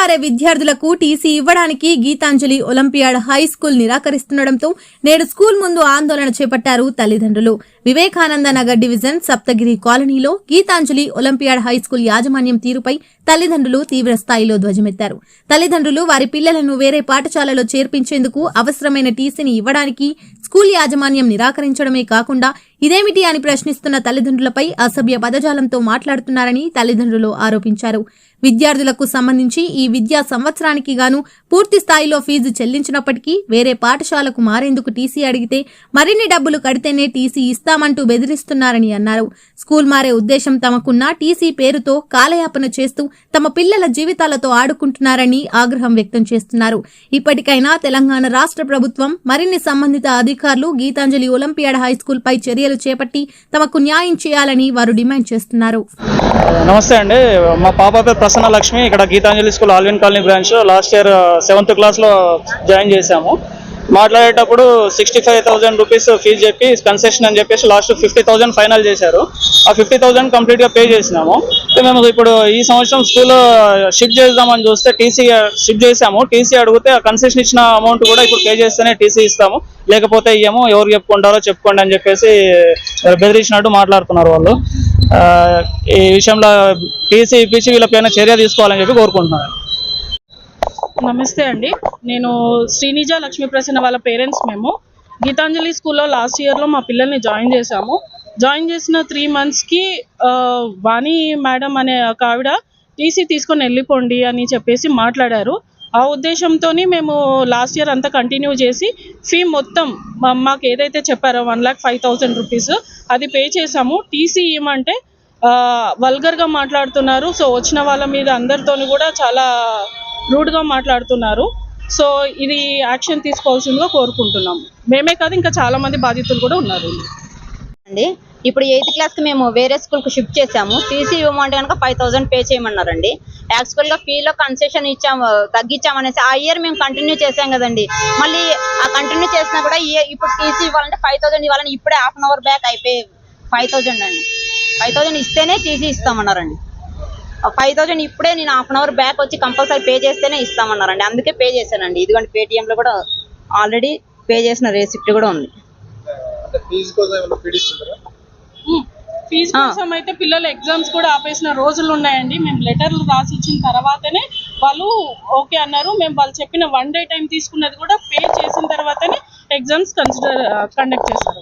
పారే విద్యార్థులకు టీసీ ఇవ్వడానికి గీతాంజలి ఒలింపియాడ్ హై స్కూల్ నిరాకరిస్తుండటంతో నేడు స్కూల్ ముందు ఆందోళన చేపట్టారు తల్లిదండ్రులు. వివేకానంద నగర్ డివిజన్ సప్తగిరి కాలనీలో గీతాంజలి ఒలింపియాడ్ హై స్కూల్ యాజమాన్యం తీరుపై తల్లిదండ్రులు తీవ్ర స్థాయిలో ధ్వజమెత్తారు. తల్లిదండ్రులు వారి పిల్లలను వేరే పాఠశాలలో చేర్పించేందుకు అవసరమైన టీసీని ఇవ్వడానికి స్కూల్ యాజమాన్యం నిరాకరించడమే కాకుండా ఇదేమిటి అని ప్రశ్నిస్తున్న తల్లిదండ్రులపై అసభ్య పదజాలంతో మాట్లాడుతున్నారని తల్లిదండ్రులు ఆరోపించారు. విద్యార్థులకు సంబంధించి ఈ విద్యా సంవత్సరానికి గాను పూర్తి స్థాయిలో ఫీజు చెల్లించినప్పటికీ వేరే పాఠశాలకు మారేందుకు టీసీ అడిగితే మరిన్ని డబ్బులు కడితేనే టీసీ ఇస్తామంటూ బెదిరిస్తున్నారని అన్నారు. స్కూల్ మారే ఉద్దేశం తమకున్న టీసీ పేరుతో కాలయాపన చేస్తూ తమ పిల్లల జీవితాలతో ఆడుకుంటున్నారని ఆగ్రహం వ్యక్తం చేస్తున్నారు. ఇప్పటికైనా తెలంగాణ రాష్ట్ర ప్రభుత్వం మరిన్ని సంబంధిత అధికారులు గీతాంజలి ఒలింపియాడ్ హై స్కూల్ పై చర్యలు చేపట్టి తమకు న్యాయం చేయాలని వారు డిమాండ్ చేస్తున్నారు. నమస్తే అండి. మా పాప పేరు ప్రసన్న లక్ష్మి. ఇక్కడ Gitanjali school Allwyn colony branch. Last year uh, seventh క్లాస్లో జాయిన్ చేశాము. మాట్లాడేటప్పుడు sixty five thousand rupees fee చెప్పి కన్సెషన్ అని చెప్పేసి లాస్ట్ ఫిఫ్టీ థౌసండ్ ఫైనల్ చేశారు. ఆ ఫిఫ్టీ థౌసండ్ కంప్లీట్గా పే చేసినాము. మేము ఇప్పుడు ఈ సంవత్సరం స్కూల్ షిఫ్ట్ చేద్దామని చూస్తే టీసీ షిఫ్ట్ చేసాము టీసీ అడిగితే ఆ కన్సెషన్ ఇచ్చిన అమౌంట్ కూడా ఇప్పుడు పే చేస్తేనే టీసీ ఇస్తాము. లేకపోతే ఇయ్యము ఎవరు చెప్పుకుంటారో చెప్పుకోండి అని చెప్పేసి బెదిరించినట్టు మాట్లాడుతున్నారు వాళ్ళు. ఈ విషయంలో టీసీ ఇప్పించి వీళ్ళపైన చర్య తీసుకోవాలని చెప్పి కోరుకుంటున్నారు నమస్తే అండి. నేను శ్రీనిజ లక్ష్మీ ప్రసన్న వాళ్ళ పేరెంట్స్ మేము. గీతాంజలి స్కూల్లో లాస్ట్ ఇయర్లో మా పిల్లల్ని జాయిన్ చేశాము. జాయిన్ చేసిన త్రీ మంత్స్కి వాణి మేడం అనే ఒక ఆవిడ టీసీ తీసుకొని వెళ్ళిపోండి అని చెప్పేసి మాట్లాడారు. ఆ ఉద్దేశంతో మేము లాస్ట్ ఇయర్ అంతా కంటిన్యూ చేసి ఫీ మొత్తం మాకు ఏదైతే చెప్పారో one lakh five thousand rupees అది పే చేసాము టీసీ ఇవ్వమంటే వల్గర్గా మాట్లాడుతున్నారు. సో వచ్చిన వాళ్ళ మీద అందరితోని కూడా చాలా రూడ్గా మాట్లాడుతున్నారు. సో ఇది యాక్షన్ తీసుకోవాల్సిందిగా కోరుకుంటున్నాము మేమే కాదు ఇంకా చాలా మంది బాధితులు కూడా ఉన్నారు. అండి ఇప్పుడు ఎయిత్ క్లాస్కి మేము వేరే స్కూల్కి షిఫ్ట్ చేసాము టీసీ ఇవ్వమంటే కనుక ఫైవ్ థౌసండ్ పే చేయమన్నారండి. యాక్చువల్గా ఫీలో కన్సెషన్ ఇచ్చాము తగ్గించామనేసి ఆ ఇయర్ మేము కంటిన్యూ చేసాం కదండి. మళ్ళీ ఆ కంటిన్యూ చేసినా కూడా ఇప్పుడు టీసీ ఇవ్వాలంటే ఫైవ్ థౌసండ్ ఇవ్వాలని ఇప్పుడే హాఫ్ అన్ అవర్ బ్యాక్ అయిపోయి ఫైవ్ థౌసండ్ అండి. ఫైవ్ థౌసండ్ ఇస్తేనే టీసీ ఇస్తామన్నారండి. ఫైవ్ థౌసండ్ ఇప్పుడే నేను హాఫ్ అన్ అవర్ బ్యాక్ వచ్చి కంపల్సరీ పే చేస్తేనే ఇస్తామన్నారండి. అందుకే పే చేశానండి. ఇదిగోండి పేటిఎంలో కూడా ఆల్రెడీ పే చేసిన రెసిప్ట్ కూడా ఉంది. ఫీజు. కోసం అయితే పిల్లలు ఎగ్జామ్స్ కూడా ఆపేసిన రోజులు ఉన్నాయండి. మేము లెటర్లు రాసి ఇచ్చిన తర్వాతనే వాళ్ళు ఓకే అన్నారు. మేము వాళ్ళు చెప్పిన వన్ డే టైం తీసుకున్నది కూడా పే చేసిన తర్వాతనే ఎగ్జామ్స్ కన్సిడర్ కండక్ట్ చేస్తాం